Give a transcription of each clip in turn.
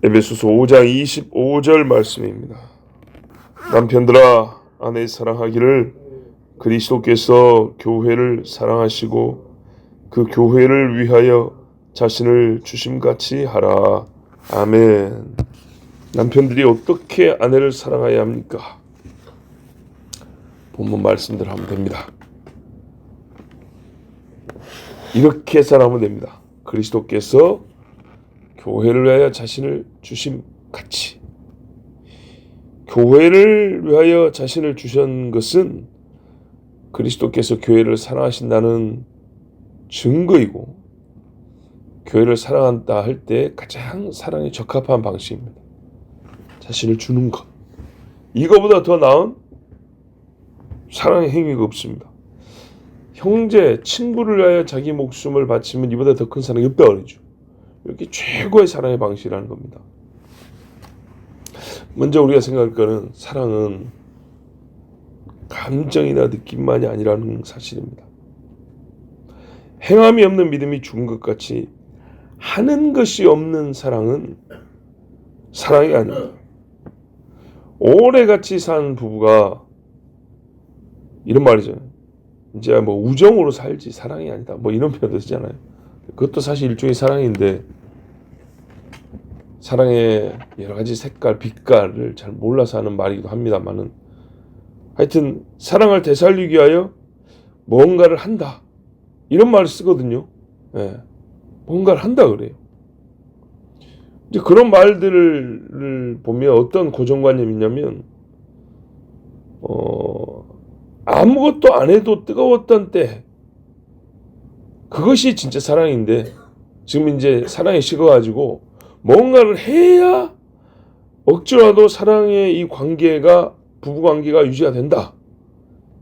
에베소서 5장 25절 말씀입니다. 남편들아 아내 사랑하기를 그리스도께서 교회를 사랑하시고 그 교회를 위하여 자신을 주심같이 하라. 아멘. 남편들이 어떻게 아내를 사랑해야 합니까? 본문 말씀대로 하면 됩니다. 이렇게 사랑하면 됩니다. 그리스도께서 교회를 위하여 자신을 주심 같이 교회를 위하여 자신을 주신 것은 그리스도께서 교회를 사랑하신다는 증거이고 교회를 사랑한다 할 때 가장 사랑에 적합한 방식입니다. 자신을 주는 것. 이거보다 더 나은 사랑의 행위가 없습니다. 형제, 친구를 위하여 자기 목숨을 바치면 이보다 더 큰 사랑이 없다 그러죠. 이렇게 최고의 사랑의 방식이라는 겁니다. 먼저 우리가 생각할 거는 사랑은 감정이나 느낌만이 아니라는 사실입니다. 행함이 없는 믿음이 죽은 것 같이 하는 것이 없는 사랑은 사랑이 아닙니다. 오래 같이 산 부부가 이런 말이잖아요. 이제 뭐 우정으로 살지 사랑이 아니다. 뭐 이런 표현도 쓰잖아요. 그것도 사실 일종의 사랑인데 사랑의 여러 가지 색깔, 빛깔을 잘 몰라서 하는 말이기도 합니다만은 하여튼 사랑을 되살리기 위하여 뭔가를 한다 이런 말을 쓰거든요. 예, 뭔가를 한다 그래요. 이제 그런 말들을 보면 어떤 고정관념이 있냐면 어, 아무것도 안 해도 뜨거웠던 때 그것이 진짜 사랑인데 지금 이제 사랑이 식어가지고 뭔가를 해야 억지로라도 사랑의 이 관계가 부부 관계가 유지가 된다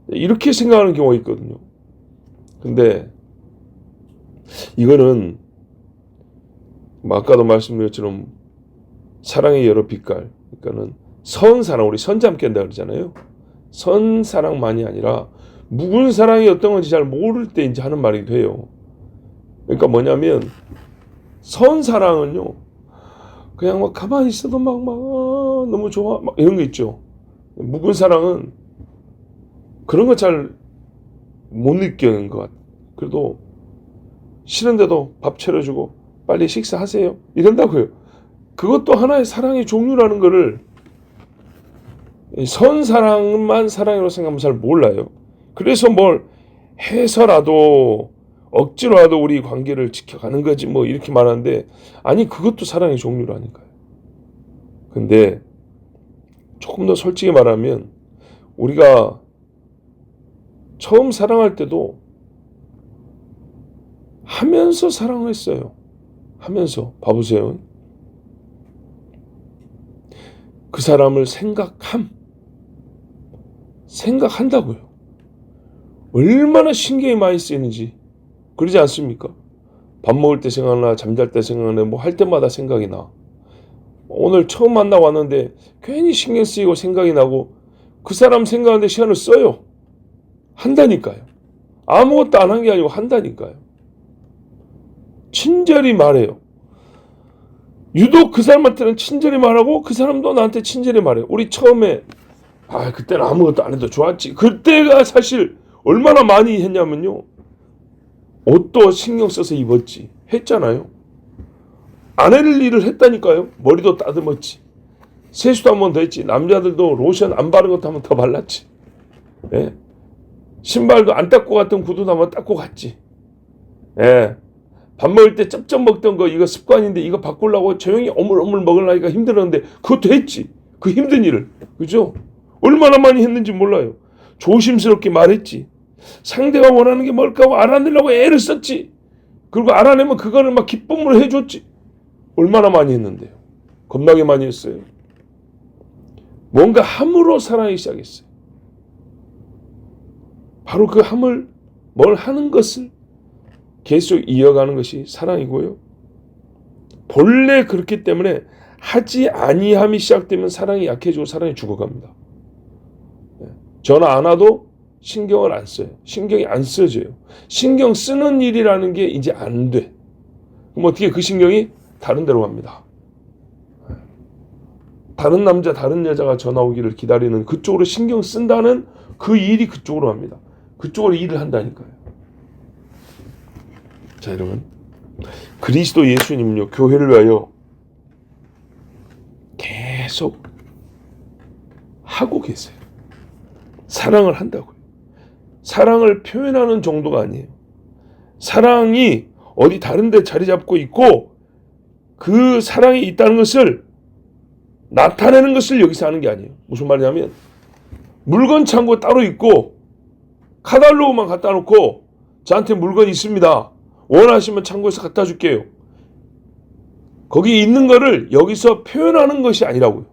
이렇게 생각하는 경우가 있거든요. 근데 이거는 뭐 아까도 말씀드렸처럼 사랑의 여러 빛깔 그러니까는 선 사랑 우리 선잠 깬다 그러잖아요. 선 사랑만이 아니라 묵은 사랑이 어떤 건지 잘 모를 때 이제 하는 말이 돼요. 그러니까 뭐냐면 선 사랑은요. 그냥 막 가만히 있어도 막, 막, 아, 너무 좋아. 막 이런 거 있죠. 묵은 사랑은 그런 거 잘 못 느끼는 것 같아. 그래도 싫은데도 밥 차려주고 빨리 식사하세요. 이런다고요. 그것도 하나의 사랑의 종류라는 거를 선 사랑만 사랑이라고 생각하면 잘 몰라요. 그래서 뭘 해서라도 억지로라도 우리 관계를 지켜가는 거지 뭐 이렇게 말하는데 아니 그것도 사랑의 종류라니까요. 근데 조금 더 솔직히 말하면 우리가 처음 사랑할 때도 하면서 사랑했어요. 하면서 봐보세요. 그 사람을 생각함. 생각한다고요. 얼마나 신경이 많이 쓰이는지 그러지 않습니까? 밥 먹을 때 생각나, 잠잘 때 생각나, 뭐 할 때마다 생각이 나. 오늘 처음 만나 왔는데 괜히 신경 쓰이고 생각이 나고 그 사람 생각하는데 시간을 써요. 한다니까요. 아무것도 안 한 게 아니고 한다니까요. 친절히 말해요. 유독 그 사람한테는 친절히 말하고 그 사람도 나한테 친절히 말해요. 우리 처음에 아 그때는 아무것도 안 해도 좋았지. 그때가 사실 얼마나 많이 했냐면요. 옷도 신경 써서 입었지. 했잖아요. 안 할 일을 했다니까요. 머리도 따듬었지. 세수도 한 번 더 했지. 남자들도 로션 안 바른 것도 한 번 더 발랐지. 예. 신발도 안 닦고 갔던 구두도 한 번 닦고 갔지. 예. 밥 먹을 때 쩝쩝 먹던 거 이거 습관인데 이거 바꾸려고 조용히 어물어물 먹으려니까 힘들었는데 그것도 했지. 그 힘든 일을. 그죠? 얼마나 많이 했는지 몰라요. 조심스럽게 말했지. 상대가 원하는 게 뭘까 알아내려고 애를 썼지. 그리고 알아내면 그거를 막 기쁨으로 해줬지. 얼마나 많이 했는데요. 겁나게 많이 했어요. 뭔가 함으로 사랑하기 시작했어요. 바로 그 함을 뭘 하는 것을 계속 이어가는 것이 사랑이고요. 본래 그렇기 때문에 하지 아니함이 시작되면 사랑이 약해지고 사랑이 죽어갑니다. 예. 전화 안 와도 신경을 안 써요. 신경이 안 써져요. 신경 쓰는 일이라는 게 이제 안 돼. 그럼 어떻게 그 신경이 다른 데로 갑니다. 예. 다른 남자, 다른 여자가 전화 오기를 기다리는 그쪽으로 신경 쓴다는 그 일이 그쪽으로 합니다. 그쪽으로 일을 한다니까요. 자, 여러분. 그리스도 예수님은요, 교회를 위하여 계속 하고 계세요. 사랑을 한다고요. 사랑을 표현하는 정도가 아니에요. 사랑이 어디 다른 데 자리 잡고 있고 그 사랑이 있다는 것을 나타내는 것을 여기서 하는 게 아니에요. 무슨 말이냐면 물건 창고 따로 있고 카달로그만 갖다 놓고 저한테 물건 있습니다. 원하시면 창고에서 갖다 줄게요. 거기 있는 거를 여기서 표현하는 것이 아니라고요.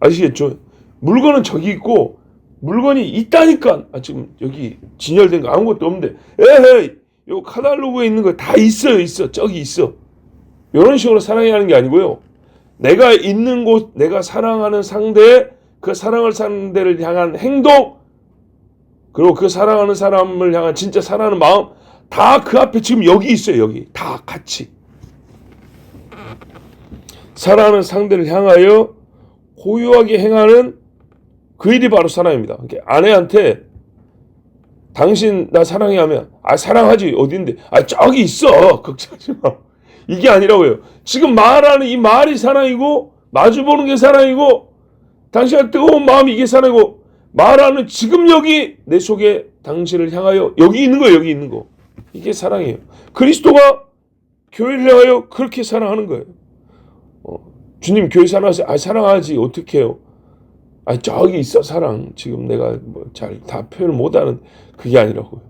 아시겠죠? 물건은 저기 있고 물건이 있다니까. 아, 지금 여기 진열된 거 아무것도 없는데. 에헤이 요 카달로그에 있는 거 다 있어요 있어. 저기 있어. 이런 식으로 사랑해야 하는 게 아니고요. 내가 있는 곳 내가 사랑하는 상대 그 사랑을 상대를 향한 행동 그리고 그 사랑하는 사람을 향한 진짜 사랑하는 마음 다 그 앞에 지금 여기 있어요 여기. 다 같이. 사랑하는 상대를 향하여 고유하게 행하는 그 일이 바로 사랑입니다. 그러니까 아내한테 당신 나 사랑해 하면 아 사랑하지 어딘데 아 저기 있어 걱정하지 마 이게 아니라고요. 지금 말하는 이 말이 사랑이고 마주 보는 게 사랑이고 당신의 뜨거운 마음이 이게 사랑이고 말하는 지금 여기 내 속에 당신을 향하여 여기 있는 거예요 여기 있는 거 이게 사랑이에요. 그리스도가 교회를 향하여 그렇게 사랑하는 거예요. 어, 주님 교회 사랑하세요. 아 사랑하지 어떻게 해요? 아 저기 있어 사랑 지금 내가 뭐 잘 다 표현을 못하는 그게 아니라고요.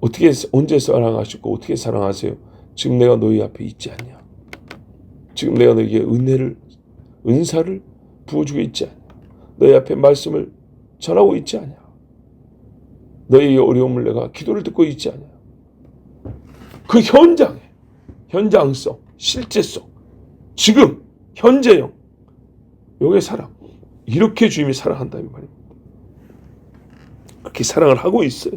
어떻게 언제 사랑하시고 어떻게 사랑하세요? 지금 내가 너희 앞에 있지 않냐? 지금 내가 너에게 은혜를 은사를 부어주고 있지 않냐? 너희 앞에 말씀을 전하고 있지 않냐? 너희의 어려움을 내가 기도를 듣고 있지 않냐? 그 현장에 현장성, 실제성, 지금 현재형 요게 사랑. 이렇게 주님이 사랑한다 이 말입니다. 그렇게 사랑을 하고 있어요.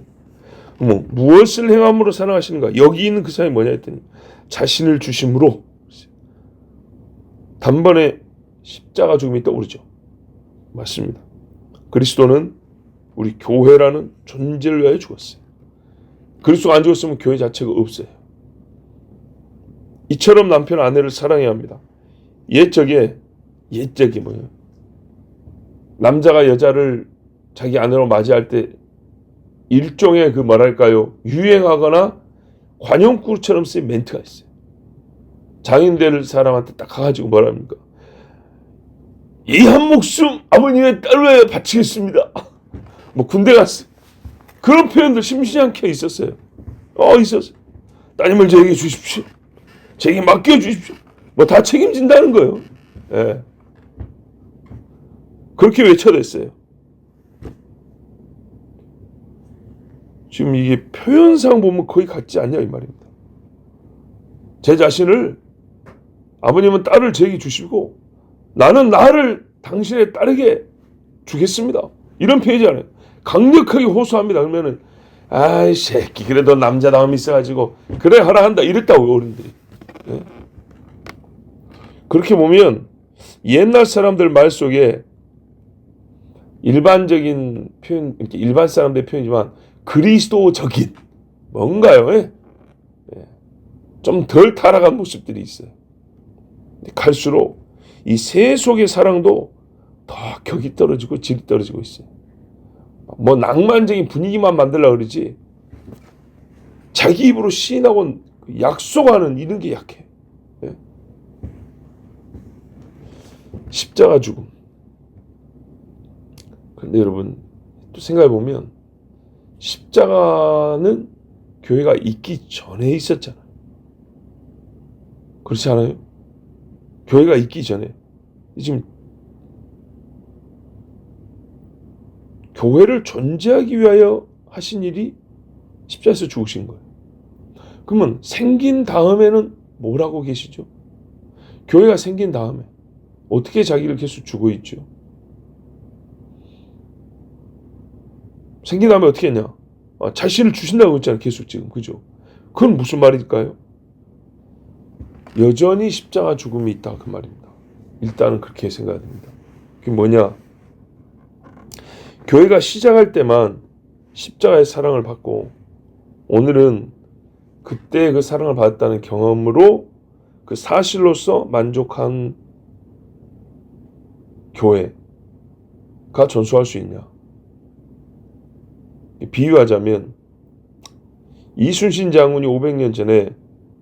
뭐 무엇을 행함으로 사랑하시는가? 여기 있는 그 사람이 뭐냐 했더니 자신을 주심으로 단번에 십자가 죽음이 떠오르죠. 맞습니다. 그리스도는 우리 교회라는 존재를 위하여 죽었어요. 그리스도가 안 죽었으면 교회 자체가 없어요. 이처럼 남편 아내를 사랑해야 합니다. 옛적에 옛적이 뭐예요? 남자가 여자를 자기 아내로 맞이할 때 일종의 그 뭐랄까요 유행하거나 관용구처럼 쓰인 멘트가 있어요. 장인 될 사람한테 딱 가가지고 뭐랍니까? 이 한 목숨 아버님의 딸로 바치겠습니다. 뭐 군대 갔어. 그런 표현들 심심찮게 있었어요. 어 있었어요. 따님을 저에게 주십시오. 제게 맡겨 주십시오. 뭐 다 책임진다는 거예요. 예. 그렇게 외쳐댔어요. 지금 이게 표현상 보면 거의 같지 않냐 이 말입니다. 제 자신을 아버님은 딸을 제게 주시고 나는 나를 당신의 딸에게 주겠습니다. 이런 표현이잖아요. 강력하게 호소합니다. 그러면은 아이 새끼 그래도 남자다움 있어가지고 그래 하라 한다 이랬다고 어른들이. 예? 그렇게 보면 옛날 사람들 말 속에 일반적인 표현, 이렇게 일반 사람들의 표현이지만 그리스도적인 뭔가요? 예? 좀덜 타락한 모습들이 있어요. 갈수록 이 세속의 사랑도 더 격이 떨어지고 질이 떨어지고 있어요. 뭐 낭만적인 분위기만 만들라 그러지 자기 입으로 시인하고 약속하는 이런 게 약해. 예? 십자가 죽음. 근데 여러분 또 생각해 보면 십자가는 교회가 있기 전에 있었잖아요. 그렇지 않아요? 교회가 있기 전에 지금 교회를 존재하기 위하여 하신 일이 십자에서 죽으신 거예요. 그러면 생긴 다음에는 뭘 하고 계시죠? 교회가 생긴 다음에 어떻게 자기를 계속 주고 있죠? 생긴 다음에 어떻게 했냐? 아, 자신을 주신다고 했잖아요. 계속 지금. 그죠? 그건 무슨 말일까요? 여전히 십자가 죽음이 있다. 그 말입니다. 일단은 그렇게 생각됩니다. 그게 뭐냐? 교회가 시작할 때만 십자가의 사랑을 받고 오늘은 그때 그 사랑을 받았다는 경험으로 그 사실로서 만족한 교회가 전수할 수 있냐? 비유하자면 이순신 장군이 500년 전에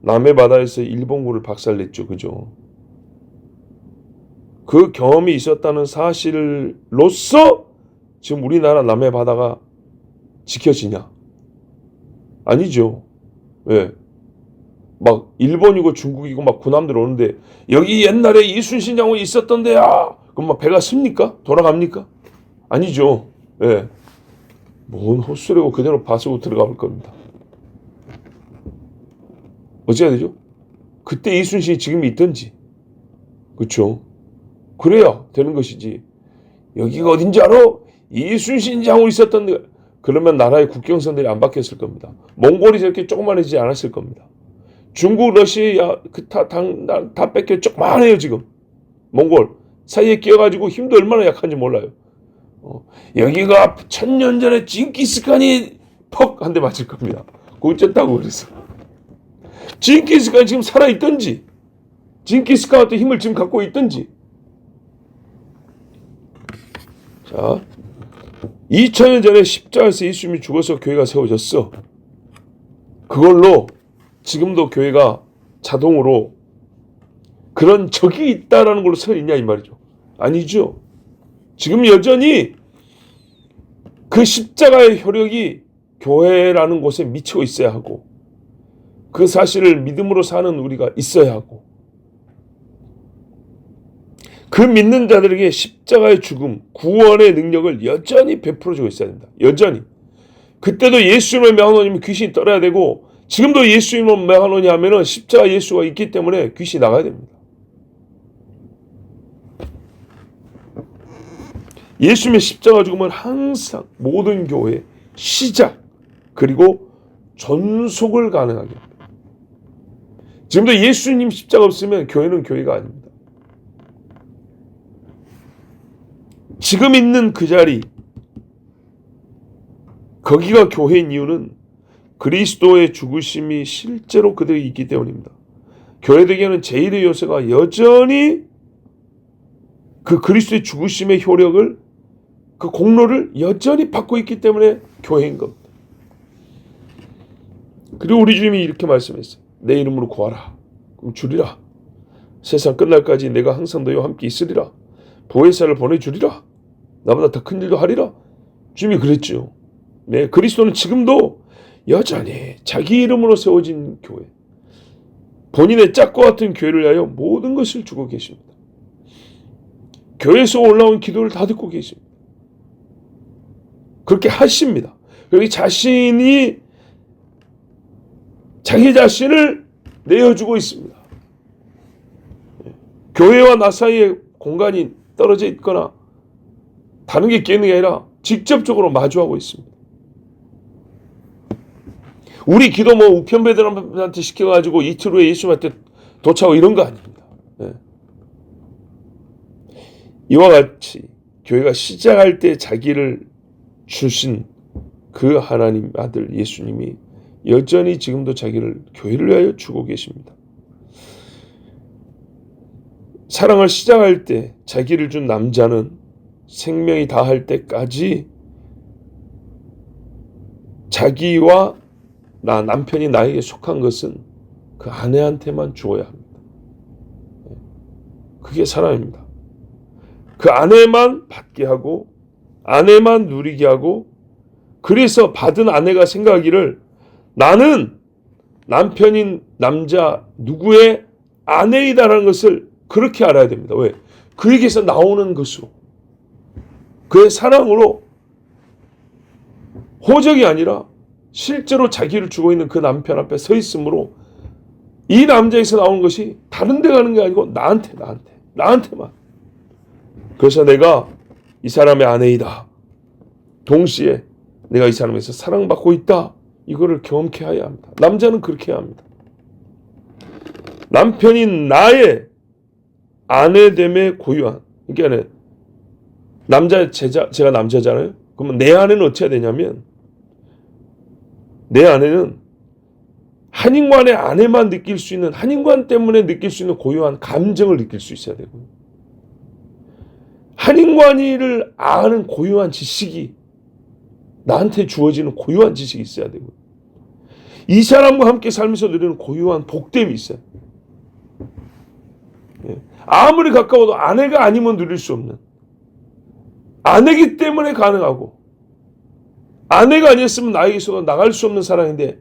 남해 바다에서 일본군을 박살냈죠. 그죠? 그 경험이 있었다는 사실로서 지금 우리나라 남해 바다가 지켜지냐? 아니죠. 왜? 막 일본이고 중국이고 막 군함들 오는데 여기 옛날에 이순신 장군이 있었던데야. 그럼 막 배가 씁니까? 돌아갑니까? 아니죠. 예. 뭔 헛소리고 그대로 바스고 들어가 볼 겁니다. 어찌 해야 되죠? 그때 이순신이 지금 있던지. 그쵸? 그래야 되는 것이지. 여기가 어딘지 알아? 이순신 장군 있었던 데 그러면 나라의 국경선들이 안 바뀌었을 겁니다. 몽골이 저렇게 조그만해지지 않았을 겁니다. 중국, 러시아 그다다 뺏겨 조그만해요 지금. 몽골 사이에 끼어가지고 힘도 얼마나 약한지 몰라요. 어, 여기가 천년 전에 징기스칸이 퍽 한 대 맞을 겁니다. 그 어쨌다고 그래서. 징기스칸이 지금 살아있던지, 징기스칸 같은 힘을 지금 갖고 있던지. 자, 2000년 전에 십자가에서 예수님이 죽어서 교회가 세워졌어. 그걸로 지금도 교회가 자동으로 그런 적이 있다라는 걸로 서 있냐 이 말이죠. 아니죠. 지금 여전히 그 십자가의 효력이 교회라는 곳에 미치고 있어야 하고 그 사실을 믿음으로 사는 우리가 있어야 하고 그 믿는 자들에게 십자가의 죽음, 구원의 능력을 여전히 베풀어주고 있어야 된다. 여전히. 그때도 예수님을 명하노니 귀신이 떨어야 되고 지금도 예수님을 명하노니 하면은 십자가 예수가 있기 때문에 귀신이 나가야 됩니다. 예수님의 십자가 죽음은 항상 모든 교회의 시작 그리고 전속을 가능하게 합니다. 지금도 예수님 십자가 없으면 교회는 교회가 아닙니다. 지금 있는 그 자리 거기가 교회인 이유는 그리스도의 죽으심이 실제로 그들이 있기 때문입니다. 교회들에게는 제1의 요새가 여전히 그 그리스도의 죽으심의 효력을 그 공로를 여전히 받고 있기 때문에 교회인 겁니다. 그리고 우리 주님이 이렇게 말씀했어요. 내 이름으로 구하라. 그럼 주리라. 세상 끝날까지 내가 항상 너희와 함께 있으리라. 보혜사를 보내주리라. 나보다 더 큰 일도 하리라. 주님이 그랬죠. 네, 그리스도는 지금도 여전히 자기 이름으로 세워진 교회, 본인의 짝과 같은 교회를 위하여 모든 것을 주고 계십니다. 교회에서 올라온 기도를 다 듣고 계십니다. 그렇게 하십니다. 그리고 자신이 자기 자신을 내어주고 있습니다. 교회와 나 사이에 공간이 떨어져 있거나 다른 게 끼는 게 아니라 직접적으로 마주하고 있습니다. 우리 기도 뭐 우편배들한테 시켜가지고 이틀 후에 예수님한테 도착하고 이런 거 아닙니다. 네. 이와 같이 교회가 시작할 때 자기를 주신 그 하나님 아들 예수님이 여전히 지금도 자기를 교회를 위하여 주고 계십니다. 사랑을 시작할 때 자기를 준 남자는 생명이 다할 때까지 자기와 나 남편이 나에게 속한 것은 그 아내한테만 주어야 합니다. 그게 사랑입니다. 그 아내만 받게 하고 아내만 누리게 하고 그래서 받은 아내가 생각하기를 나는 남편인 남자 누구의 아내이다라는 것을 그렇게 알아야 됩니다. 왜? 그에게서 나오는 것으로 그의 사랑으로 호적이 아니라 실제로 자기를 주고 있는 그 남편 앞에 서 있으므로 이 남자에서 나오는 것이 다른 데 가는 게 아니고 나한테 나한테 나한테만 그래서 내가 이 사람의 아내이다. 동시에 내가 이 사람에서 사랑받고 있다. 이거를 경험케 해야 합니다. 남자는 그렇게 해야 합니다. 남편인 나의 아내됨의 고유한. 그러니까 남자 제자 제가 남자잖아요. 그러면 내 아내는 어떻게 해야 되냐면 내 아내는 한인관의 아내만 느낄 수 있는 한인관 때문에 느낄 수 있는 고유한 감정을 느낄 수 있어야 되고 한 인관이를 아는 고유한 지식이 나한테 주어지는 고유한 지식이 있어야 되고 이 사람과 함께 살면서 누리는 고유한 복됨이 있어요. 예. 아무리 가까워도 아내가 아니면 누릴 수 없는 아내기 때문에 가능하고 아내가 아니었으면 나에게서 나갈 수 없는 사랑인데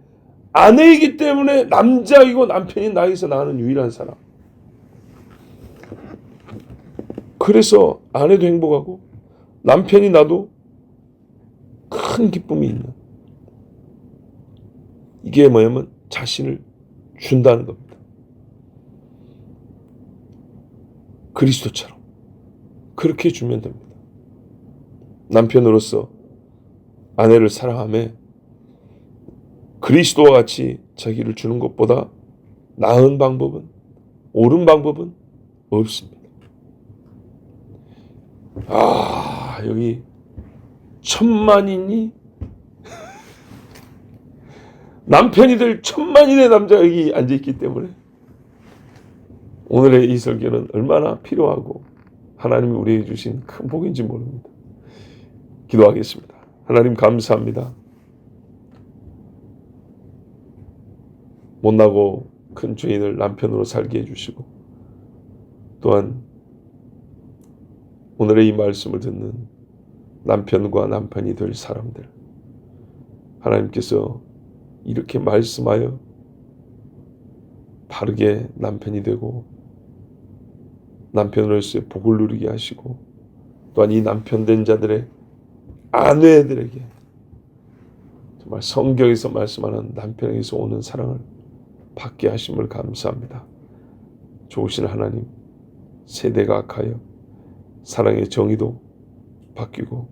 아내이기 때문에 남자이고 남편이 나에게서 나가는 유일한 사람. 그래서 아내도 행복하고 남편이 나도 큰 기쁨이 있는 이게 뭐냐면 자신을 준다는 겁니다. 그리스도처럼 그렇게 주면 됩니다. 남편으로서 아내를 사랑함에 그리스도와 같이 자기를 주는 것보다 나은 방법은 옳은 방법은 없습니다. 아 여기 천만인이 남편이 될 천만인의 남자가 여기 앉아 있기 때문에 오늘의 이 설교는 얼마나 필요하고 하나님이 우리에게 주신 큰 복인지 모릅니다. 기도하겠습니다. 하나님 감사합니다. 못나고 큰 죄인을 남편으로 살게 해주시고 또한 오늘의 이 말씀을 듣는 남편과 남편이 될 사람들 하나님께서 이렇게 말씀하여 바르게 남편이 되고 남편으로서의 복을 누리게 하시고 또한 이 남편 된 자들의 아내들에게 정말 성경에서 말씀하는 남편에게서 오는 사랑을 받게 하심을 감사합니다. 좋으신 하나님, 세대가 악하여 사랑의 정의도 바뀌고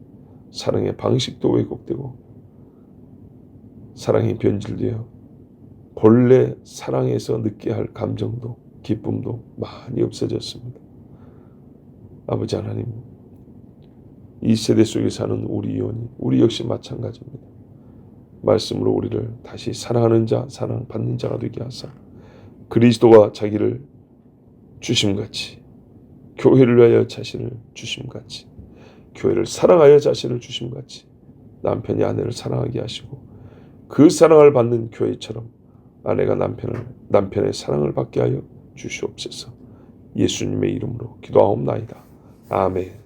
사랑의 방식도 왜곡되고 사랑이 변질되어 본래 사랑에서 느껴야 할 감정도 기쁨도 많이 없어졌습니다. 아버지 하나님, 이 세대 속에 사는 우리 이혼이 우리 역시 마찬가지입니다. 말씀으로 우리를 다시 사랑하는 자, 사랑받는 자가 되게 하사 그리스도가 자기를 주심같이 교회를 위하여 자신을 주심같이 교회를 사랑하여 자신을 주심같이 남편이 아내를 사랑하게 하시고 그 사랑을 받는 교회처럼 아내가 남편을 남편의 사랑을 받게 하여 주시옵소서. 예수님의 이름으로 기도하옵나이다. 아멘.